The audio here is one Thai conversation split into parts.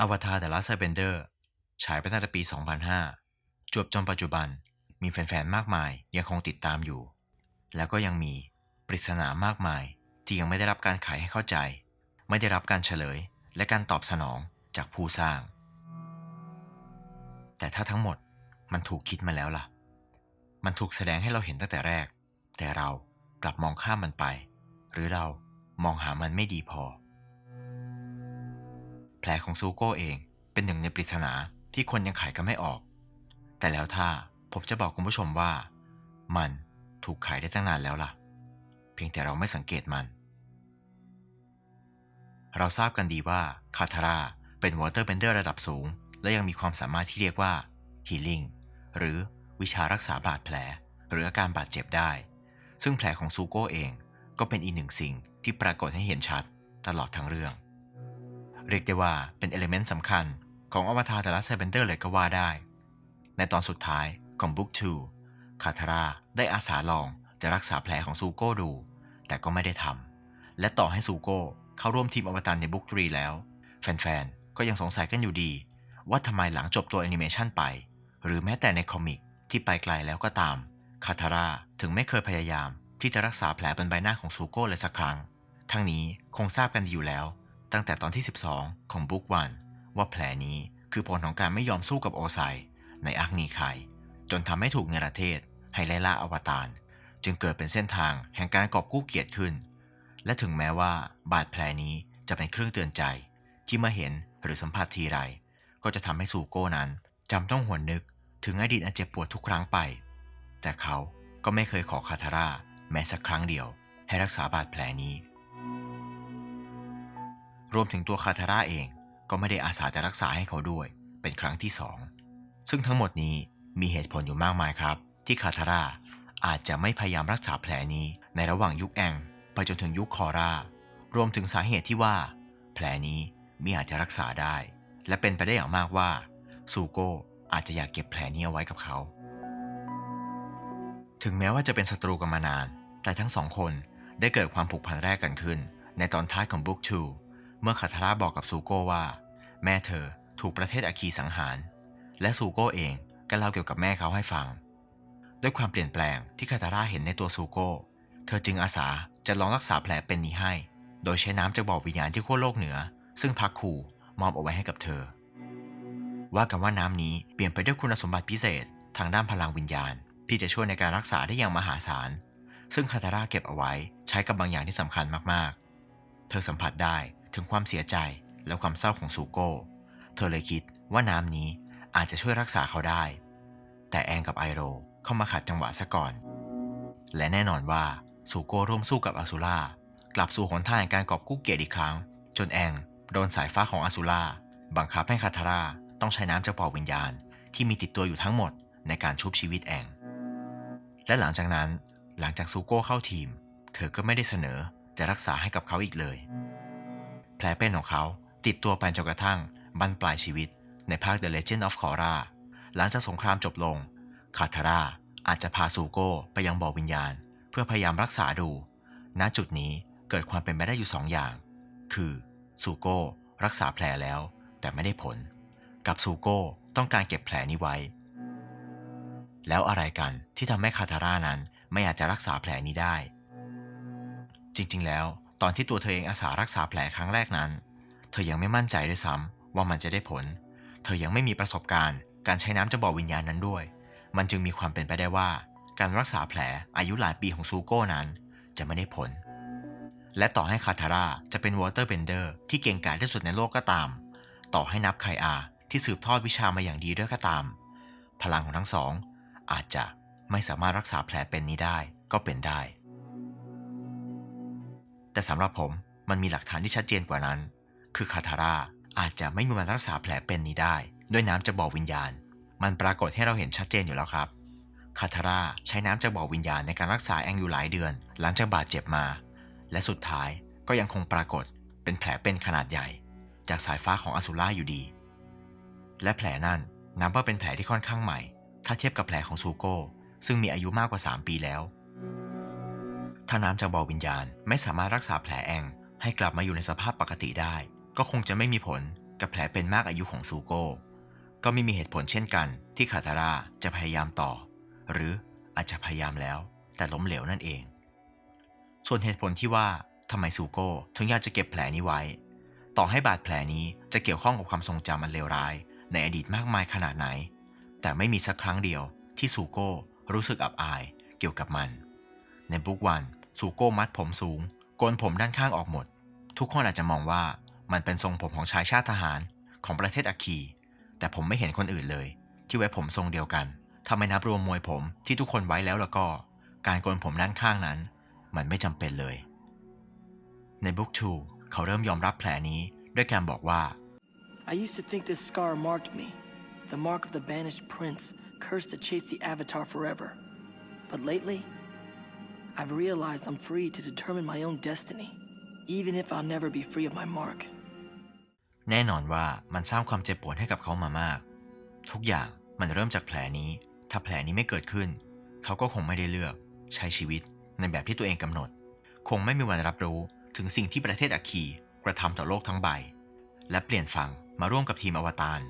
อวตาร The Last Airbender ฉายไปตั้งแต่ปี 2005 จวบจนปัจจุบัน มีแฟนๆ มากมายยังคงติดตามอยู่ แล้วก็ยังมีปริศนามากมาย ที่ยังไม่ได้รับการไขให้เข้าใจ ไม่ได้รับการเฉลย และการตอบสนองจากผู้สร้าง แต่ถ้าทั้งหมดมันถูกคิดมาแล้วล่ะ มันถูกแสดงให้เราเห็นตั้งแต่แรก แต่เรากลับมองข้ามมันไป หรือเรามองหามันไม่ดีพอ แผลของซูโก้เองเป็นหนึ่งในปริศนาที่คนยังไขกันไม่ออก แต่แล้วถ้าผมจะบอกคุณผู้ชมว่า มันถูกไขได้ตั้งนานแล้วล่ะ เพียงแต่เราไม่สังเกตมัน เราทราบกันดีว่าคาทาร่าเป็นวอเตอร์เบนเดอร์ระดับสูง และยังมีความสามารถที่เรียกว่า healing หรือวิชารักษาบาดแผล หรืออาการบาดเจ็บได้ ซึ่งแผลของซูโก้เองก็เป็นอีกหนึ่งสิ่งที่ปรากฏให้เห็นชัดตลอดทั้งเรื่อง เรียกได้ว่าเป็นเอลิเมนต์สำคัญของอวตารแต่ละไซเบนเดอร์เลยก็ว่าได้ ในตอนสุดท้ายของบุ๊ก2คาทาราได้อาสาลองจะรักษาแผลของซูโก้ดู แต่ก็ไม่ได้ทำ และต่อให้ซูโก้เข้าร่วมทีมอวตารในบุ๊ก3แล้ว แฟนๆ ก็ยังสงสัยกันอยู่ดี ว่าทำไมหลังจบตัวแอนิเมชันไป หรือแม้แต่ในคอมิกที่ไปไกลแล้วก็ตาม คาทาราถึงไม่เคยพยายามที่จะรักษาแผลบนใบหน้าของซูโก้เลยสักครั้ง ทั้งนี้คงทราบกันดีอยู่แล้ว ตั้งแต่ตอนที่ 12 ของบุ๊กวันว่าแผลนี้คือผลของการไม่ยอมสู้กับโอไซในอักนีไคจนทำให้ถูกเนรเทศให้ไล่ล่าอวตาร จึงเกิดเป็นเส้นทางแห่งการกอบกู้เกียรติขึ้น และถึงแม้ว่าบาดแผลนี้จะเป็นเครื่องเตือนใจ ที่เมื่อเห็นหรือสัมผัสทีไร ก็จะทำให้ซูโก้นั้นจำต้องหวนนึกถึงอดีตอันเจ็บปวดทุกครั้งไป แต่เขาก็ไม่เคยขอคาทาร่าแม้สักครั้งเดียว ให้รักษาบาดแผลนี้ รวมถึงตัวคาทาร่าเองก็ไม่ได้อาสาจะรักษาให้เขาด้วย เป็นครั้งที่สองซึ่งทั้งหมดนี้มีเหตุผลอยู่มากมายครับ ที่คาทาร่าอาจจะไม่พยายามรักษาแผลนี้ในระหว่างยุคแองไปจนถึงยุคคอร่ารวมถึงสาเหตุที่ว่า แผลนี้มิอาจจะรักษาได้ และเป็นไปได้อย่างมากว่าซูโกอาจจะอยากเก็บแผลนี้เอาไว้กับเขา ถึงแม้ว่าจะเป็นศัตรูกันมานาน แต่ทั้งสองคนได้เกิดความผูกพันแรกกันขึ้น ในตอนท้ายของบุ๊ก2 เมื่อคาทาร่าบอกกับซูโก้ว่า แม่เธอถูกประเทศอาคีสังหาร และซูโก้เองก็เล่าเกี่ยวกับแม่เขาให้ฟัง ด้วยความเปลี่ยนแปลงที่คาทาร่าเห็นในตัวซูโก้ เธอจึงอาสาจะลองรักษาแผลเป็นนี้ให้ โดยใช้น้ำจากบ่อวิญญาณที่ขั้วโลกเหนือ ซึ่งพักคูมอบเอาไว้ให้กับเธอ ว่ากันว่าน้ำนี้เปลี่ยนไปด้วยคุณสมบัติพิเศษ ทางด้านพลังวิญญาณ ที่จะช่วยในการรักษาได้อย่างมหาศาล ซึ่งคาทาร่าเก็บเอาไว้ใช้กับบางอย่างที่สำคัญมากๆ เธอสัมผัสได้ ถึงความเสียใจและความเศร้าของซูโก้ เธอเลยคิดว่าน้ำนี้อาจจะช่วยรักษาเขาได้ แต่แองกับไอโรเข้ามาขัดจังหวะซะก่อน และแน่นอนว่าซูโก้ร่วมสู้กับอาซูล่ากลับสู่หนทางการกอบกู้เกียรติอีกครั้ง จนแองโดนสายฟ้าของอาซูล่าบังคับให้คาทาร่าต้องใช้น้ำจากบ่อวิญญาณ ที่มีติดตัวอยู่ทั้งหมดในการชุบชีวิตแองและหลังจากนั้นหลังจากซูโก้เข้าทีม เธอก็ไม่ได้เสนอจะรักษาให้กับเขาอีกเลย แผลเป็นของเขาติดตัวไปจนกระทั่งบรรปลายชีวิต ในภาค The Legend of Korra หลังจากสงครามจบลง คาทาร่าอาจจะพาซูโก้ไปยังบ่อวิญญาณ เพื่อพยายามรักษาดู ณ จุดนี้เกิดความเป็นไปได้อยู่สองอย่าง คือซูโก้รักษาแผลแล้ว แต่ไม่ได้ผล กับซูโก้ต้องการเก็บแผลนี้ไว้ แล้วอะไรกันที่ทำให้คาทาร่านั้นไม่อาจจะรักษาแผลนี้ได้ จริงๆ แล้ว ตอนที่ตัวเธอเองอาสารักษาแผลครั้งแรกนั้น เธอยังไม่มั่นใจด้วยซ้ำว่ามันจะได้ผล เธอยังไม่มีประสบการณ์ การใช้น้ำจะบอกวิญญาณนั้นด้วย มันจึงมีความเป็นไปได้ว่า การรักษาแผลอายุหลายปีของซูโก้นั้น จะไม่ได้ผล และต่อให้คาทาร่าจะเป็นวอเตอร์เบนเดอร์ที่เก่งกาจที่สุดในโลกก็ตาม ต่อให้นับไคอาที่สืบทอดวิชามาอย่างดีด้วยก็ตาม พลังของทั้งสองอาจจะไม่สามารถรักษาแผลเป็นนี้ได้ก็เป็นได้ แต่สำหรับผมมันมีหลักฐานที่ชัดเจนกว่านั้น คือคาทาร่าอาจจะไม่มีวันรักษาแผลเป็นนี้ได้ ด้วยน้ำจากบ่อวิญญาณ มันปรากฏให้เราเห็นชัดเจนอยู่แล้วครับคาทาร่าใช้น้ำจากบ่อวิญญาณในการรักษาแองอยู่หลายเดือน หลังจากบาดเจ็บมา และสุดท้ายก็ยังคงปรากฏเป็นแผลเป็นขนาดใหญ่ จากสายฟ้าของอสุล่าอยู่ดี และแผลนั้นนับว่าเป็นแผลที่ค่อนข้างใหม่ ถ้าเทียบกับแผลของซูโก้ซึ่งมีอายุมากกว่า 3 ปีแล้ว ถ้าน้ำจากบ่อวิญญาณไม่สามารถรักษาแผลแองให้กลับมาอยู่ในสภาพปกติได้ ก็คงจะไม่มีผลกับแผลเป็นมากอายุของซูโก้ ก็ไม่มีเหตุผลเช่นกัน ที่คาตาร่าจะพยายามต่อ หรืออาจจะพยายามแล้ว แต่ล้มเหลวนั่นเอง ส่วนเหตุผลที่ว่าทำไมซูโก้ถึงอยากจะเก็บแผลนี้ไว้ ต่อให้บาดแผลนี้จะเกี่ยวข้องกับความทรงจำอันเลวร้าย ในอดีตมากมายขนาดไหน แต่ไม่มีสักครั้งเดียวที่ซูโก้รู้สึกอับอายเกี่ยวกับมัน ในบุ๊กวัน ซูโก้มัดผมสูง โกนผมด้านข้างออกหมด ทุกคนอาจจะมองว่ามันเป็นทรงผมของชายชาติทหารของประเทศอาคี แต่ผมไม่เห็นคนอื่นเลย ที่ไว้ผมทรงเดียวกัน ถ้าไม่นับรวมมวยผมที่ทุกคนไว้แล้วแล้วก็ การโกนผมด้านข้างนั้น มันไม่จำเป็นเลย ในบุ๊ก2เขาเริ่มยอมรับแผลนี้ด้วยการบอกว่า I used to think this scar marked me, the mark of the banished prince, cursed to chase the Avatar forever. But lately, I've realized I'm free to determine my own destiny, even if I'll never be free of my mark. แน่นอนว่ามันสร้างความเจ็บปวดให้กับเขามามาก ทุกอย่างมันเริ่มจากแผลนี้ ถ้าแผลนี้ไม่เกิดขึ้น เขาก็คงไม่ได้เลือก ใช้ชีวิตในแบบที่ตัวเองกำหนด คงไม่มีวันรับรู้ถึงสิ่งที่ประเทศอาคีกระทำต่อโลกทั้งใบ และเปลี่ยนฝั่งมาร่วมกับทีมอวตาร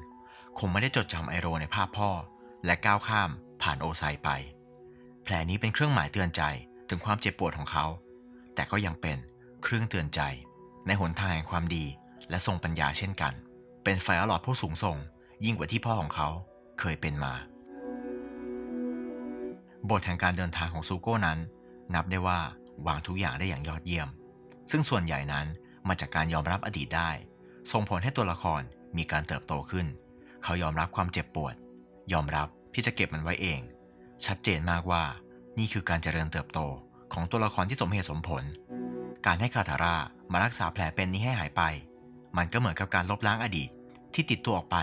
คงไม่ได้จดจำไอโรในภาพพ่อ และก้าวข้ามผ่านโอไซไป แผลนี้เป็นเครื่องหมายเตือนใจ ถึงความเจ็บปวดของเขา แต่ก็ยังเป็นเครื่องเตือนใจ ในหนทางแห่งความดีและทรงปัญญาเช่นกัน เป็นไฟอลอดผู้สูงส่ง ยิ่งกว่าที่พ่อของเขาเคยเป็นมา บทแห่งการเดินทางของซูโก้นั้น นับได้ว่าวางทุกอย่างได้อย่างยอดเยี่ยม ซึ่งส่วนใหญ่นั้นมาจากการยอมรับอดีตได้ ส่งผลให้ตัวละครมีการเติบโตขึ้น เขายอมรับความเจ็บปวด ยอมรับที่จะเก็บมันไว้เอง ชัดเจนมากว่า นี่คือการเจริญเติบโตของตัวละครที่สมเหตุสมผล การให้คาทารามารักษาแผลเป็นนี้ให้หายไป มันก็เหมือนกับการลบล้างอดีตที่ติดตัวออกไป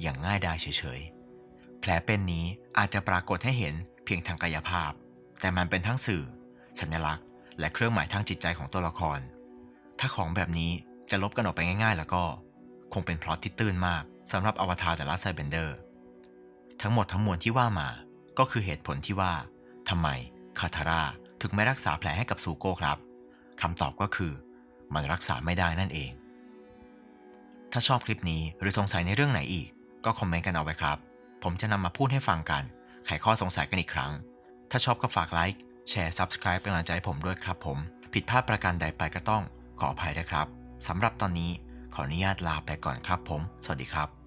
อย่างง่ายดายเฉยๆ แผลเป็นนี้อาจจะปรากฏให้เห็นเพียงทางกายภาพ แต่มันเป็นทั้งสื่อ สัญลักษณ์ และเครื่องหมายทางจิตใจของตัวละคร ถ้าของแบบนี้จะลบกันออกไปง่าย ๆ แล้วก็ คงเป็นพล็อตที่ตื้นมากสำหรับอวตารแต่ละไซเบนเดอร์ ทั้งหมดทั้งมวลที่ว่ามา ก็คือเหตุผลที่ว่า ทำไมคาทาร่าถึงไม่รักษาแผลให้กับซูโก้ครับคำตอบก็คือ มันรักษาไม่ได้นั่นเอง ถ้าชอบคลิปนี้หรือสงสัยในเรื่องไหนอีก ก็คอมเมนต์กันเอาไว้ครับ ผมจะนำมาพูดให้ฟังกัน ไขข้อสงสัยกันอีกครั้ง ถ้าชอบก็ฝากไลค์แชร์ Subscribe เป็นกำลังใจให้ผมด้วยครับผม ผิดพลาดประการใดไปก็ต้องขออภัยด้วยครับสำหรับตอนนี้ขออนุญาตลาไปก่อนครับผม สวัสดีครับ